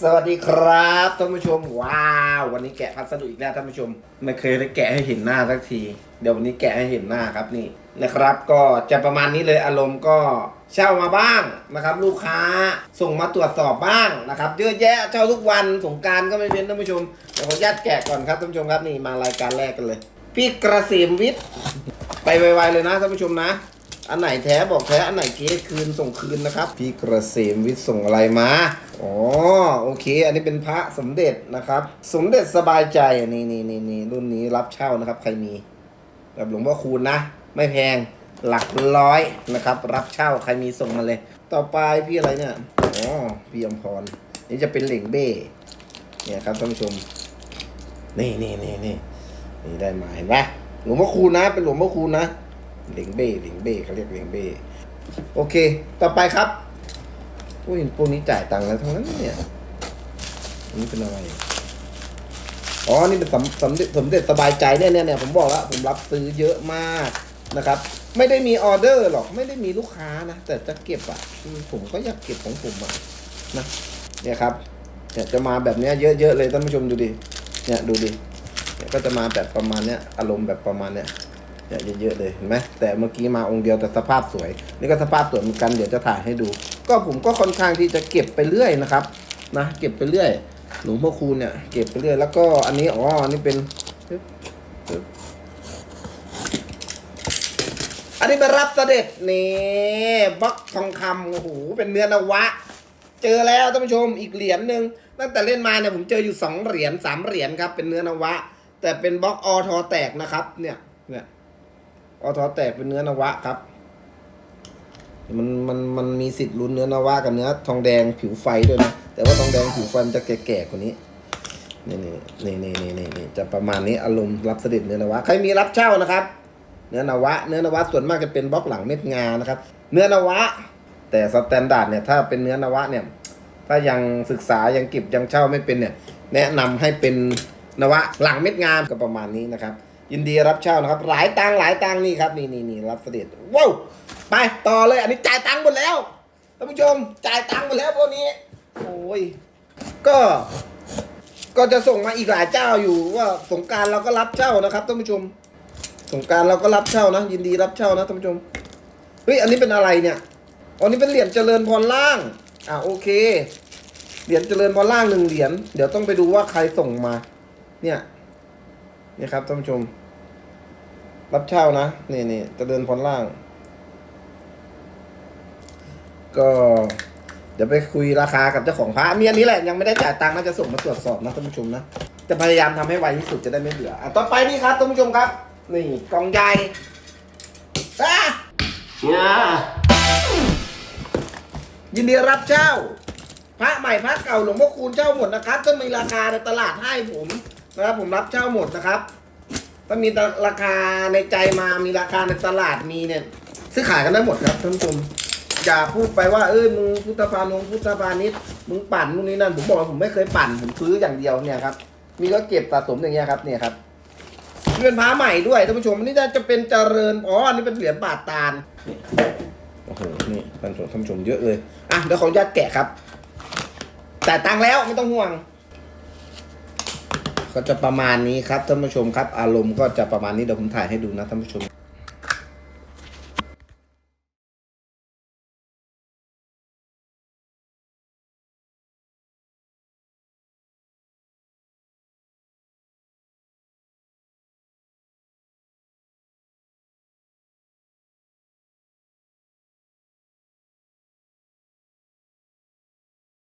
สวัสดีครับท่านผู้ชมว้าววันนี้แกะพัสดุอีกแล้วท่านผู้ชม ไม่เคยได้แกะให้เห็นหน้าสักที เดี๋ยววันนี้แกะให้เห็นหน้าครับนี่นะครับ ก็จะประมาณนี้เลยอารมณ์ก็เช่ามาบ้างนะครับ ลูกค้าส่งมาตรวจสอบบ้างนะครับเยอะแยะเช่าทุกวันสงการก็ไม่เว้นท่านผู้ชมเดี๋ยวขออนุญาตแกะก่อนครับท่านผู้ชมครับนี่มารายการแรกกันเลย พี่กระเสมวิทย์ไปไวๆเลยนะท่านผู้ชมนะ อันไหนแท้บอกแท้ อันไหนเก๊คืนส่งคืนนะครับ พี่กระเสมวิทย์ส่งอะไรมา อ๋อโอเค อันนี้เป็นพระสมเด็จนะครับ สมเด็จสบายใจนี่นี่นี่นี่รุ่นนี้รับเช่านะครับ ใครมีแบบหลวงพ่อคูณนะ ไม่แพงหลักร้อยนะครับ รับเช่าใครมีส่งมาเลย ต่อไปพี่อะไรเนี่ยอ๋อพี่อมพร นี่จะเป็นเหล่งเบ้เนี่ยครับท่านผู้ชม นี่นี่นี่นี่นี่ได้มาเห็นไหมหลวงพ่อคูณนะ เป็นหลวงพ่อคูณนะ เหลียงเบ้เหลียงเบ้เขาเรียกเหลียงเบ้โอเค ต่อไปครับพวกเห็นพวกนี้จ่ายตังค์แล้วทั้งนั้นเนี่ยอันนี้เป็นอะไรอ๋อ นี่เป็นสำสำเร็จสมเด็จสบายใจเนี่ยเนี่ยเนี่ยผมบอกแล้วผมรับซื้อเยอะมากนะครับ ไม่ได้มีออเดอร์หรอกไม่ได้มีลูกค้านะ แต่จะเก็บอะผมก็อยากเก็บของผมอะนะเนี่ยครับเนี่ยจะมาแบบเนี้ยเยอะๆเลยท่านผู้ชมดูดิเนี่ยดูดิเนี่ยก็จะมาแบบประมาณเนี้ยอารมณ์แบบประมาณเนี้ย เนี่ยเยอะๆเลยเห็นไหมแต่เมื่อกี้มาองค์เดียวแต่สภาพสวย นี่ก็สภาพสวยเหมือนกันเดี๋ยวจะถ่ายให้ดู ก็ผมก็ค่อนข้างที่จะเก็บไปเรื่อยนะครับนะเก็บไปเรื่อยหลวงพ่อคูณเนี่ยเก็บไปเรื่อยแล้วก็อันนี้อ๋ออันนี้เป็นอันนี้มารับเสด็จนี่บล็อกทองคำโอ้โหเป็นเนื้อนวะ เจอแล้วท่านผู้ชมอีกเหรียญหนึ่งตั้งแต่เล่นมาเนี่ยผมเจออยู่สองเหรียญสามเหรียญครับเป็นเนื้อนวะ แต่เป็นบล็อกอทอแตกนะครับ เนี่ยเนี่ย อทอแตกเป็นเนื้อนวะครับ มันมันมันมีสิทธิ์ลุ้นเนื้อนวะกับเนื้อทองแดงผิวไฟด้วยนะ แต่ว่าทองแดงผิวไฟมันจะแก่ๆกว่านี้นี่นี่นี่นี่นี่นี่จะประมาณนี้อารมณ์รับเสด็จเนื้อนวะใครมีรับเช่านะครับ เนื้อนวะ เนื้อนวะส่วนมากจะเป็นบล็อกหลังเม็ดงานะครับ เนื้อนวะ แต่สแตนดาร์ดเนี่ยถ้าเป็นเนื้อนวะเนี่ย ถ้ายังศึกษายังเก็บยังเช่าไม่เป็นเนี่ย แนะนำให้เป็นนวะหลังเม็ดงามก็ประมาณนี้นะครับ ยินดีรับเช่านะครับ หลายตังหลายตังนี่ครับนี่นี่นี่รับเสด็จว้าวไปต่อเลย อันนี้จ่ายตังหมดแล้วท่านผู้ชมจ่ายตังหมดแล้วพวกนี้โอ้ยก็ก็จะส่งมาอีกหลายเจ้าอยู่ว่าสงการเราก็รับเช่านะครับท่านผู้ชม สงการเราก็รับเช่านะ ยินดีรับเช่านะท่านผู้ชมเฮ้ยอันนี้เป็นอะไรเนี่ยอันนี้เป็นเหรียญเจริญพรล่างอ่าโอเคเหรียญเจริญพรล่างหนึ่งเหรียญเดี๋ยวต้องไปดูว่าใครส่งมา เนี่ยนี่ครับท่านผู้ชม รับเช่านะ นี่นี่จะเจริญพรล่าง ก็เดี๋ยวไปคุยราคากับเจ้าของพระมีอันนี้แหละยังไม่ได้จ่ายตังค์น่าจะส่งมาตรวจสอบนะท่านผู้ชมนะจะพยายามทำให้ไวที่สุดจะได้ไม่เบื่ออะต่อไปนี่ครับท่านผู้ชมครับ นี่กล่องใหญ่อะยินดีรับเช่า พระใหม่พระเก่าหลวงพ่อคูณเช่าหมดนะครับถ้ามีราคาในตลาดให้ผมนะครับผมรับเช่าหมดนะครับ ถ้ามีราคาในใจมามีราคาในตลาดมีเนี่ย ซื้อขายกันได้หมดครับท่านผู้ชมอย่าพูดไปว่าเออมึงพุทธพานงพุทธพาณิชย์มึงปั่นนู่นนี่นั่นผมบอกว่าผมไม่เคยปั่นผมซื้ออย่างเดียวเนี่ยครับมีก็เก็บสะสมอย่างเงี้ยครับเนี่ยครับนี่เป็นพระใหม่ด้วยท่านผู้ชมอันนี้จะเป็นเจริญอ๋ออันนี้เป็นเหรียญบาทตาลนี่โอ้โหนี่ท่านผู้ชมท่านผู้ชมเยอะเลยอะเดี๋ยวขออนุญาตแกะครับแต่ายตังค์แล้วไม่ต้องห่วง ก็จะประมาณนี้ครับท่านผู้ชมครับ อารมณ์ก็จะประมาณนี้เดี๋ยวผมถ่ายให้ดูนะท่านผู้ชม